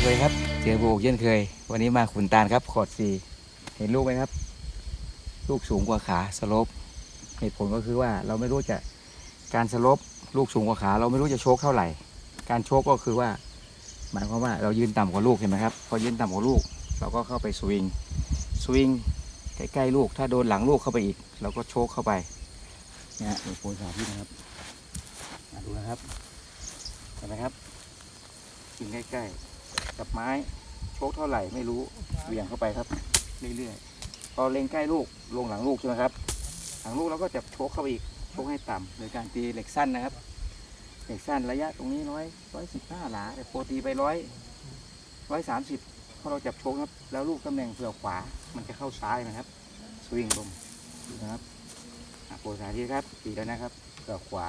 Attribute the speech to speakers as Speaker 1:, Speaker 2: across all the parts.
Speaker 1: เคยครับ เจอโบกเช่นเคย วันนี้มาขุนตาลครับขอดสีเห็นลูกไหมครับ ลูกสูงกว่าขาสลปเหตุผลก็คือว่าเราไม่รู้จะการสลปลูกสูงกว่าขา เราไม่รู้จะโชกเท่าไหร่ การโชกก็คือว่า หมายความว่าเรายืนต่ำกว่าลูกเห็นไหมครับพอยืนต่ำกว่าลูก เราก็เข้าไปสวิงสวิงใกล้ๆลูก ถ้าโดนหลังลูกเข้าไปอีก เราก็โชกเข้าไปเนี่ยฮะดูโพสาธิตนะครับดูนะครับเห็นไหมครับยิงใกล้ๆ กับไม้โชกเท่าไหร่ไม่รู้เหวี่ยงเข้าไปครับ เรื่อยๆพอเล็งใกล้ลูกลงหลังลูกใช่ไหมครับ หลังลูกเราก็จะโชกเข้าอีกโชกให้ต่ำโดยการตีเหล็กสั้นนะครับ เหล็กสั้นระยะตรงนี้ร้อยร้อยสิบห้าหลาแต่โปรตีไปร้อยร้อยสามสิบพอเราจับโชกครับแล้วลูกตำแหน่งเผื่อขวา มันจะเข้าซ้ายนะครับ สวิงลงนะครับโปรสาธิตครับตีแล้วนะครับเผื่อขวา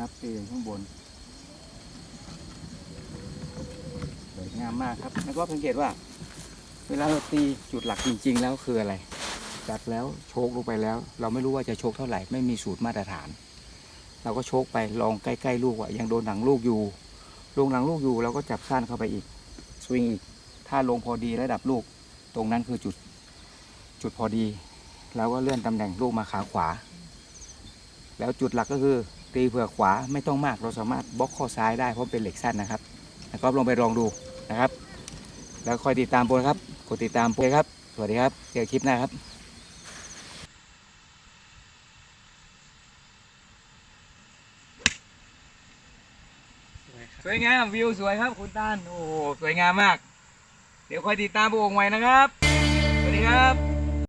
Speaker 1: นะครับตียงข้างบนสวยงามมากครับแล้วก็สังเกตว่า เวลาเราตีจุดหลักจริง ๆ แล้วคืออะไรจัดแล้วโชกลงไปแล้ว เราไม่รู้ว่าจะโชกเท่าไหร่ไม่มีสูตรมาตรฐาน เราก็โชกไปลองใกล้ๆลูกว่ายังโดนหลังลูกอยู่ลงหลังลูกอยู่เราก็จับสั้นเข้าไปอีกสวิงอีกถ้าลงพอดีระดับลูก ตรงนั้นคือจุดจุดพอดี แล้วก็เลื่อนตำแหน่งลูกมาขาขวา แล้วจุดหลักก็คือ ตีเผื่อขวาไม่ต้องมากเราสามารถบล็อกข้อซ้ายได้เพราะเป็นเหล็กสั้นนะครับแล้วก็ลองไปลองดูนะครับ แล้วคอยติดตามโปรนครับกดติดตามโปรครับ สวัสดีครับเจอคลิปหน้าครับสวยงามวิวสวยครับคุณตาลโอ้สวยงามมาก เดี๋ยวคอยติดตามพระองไว้นะครับ สวัสดีครับ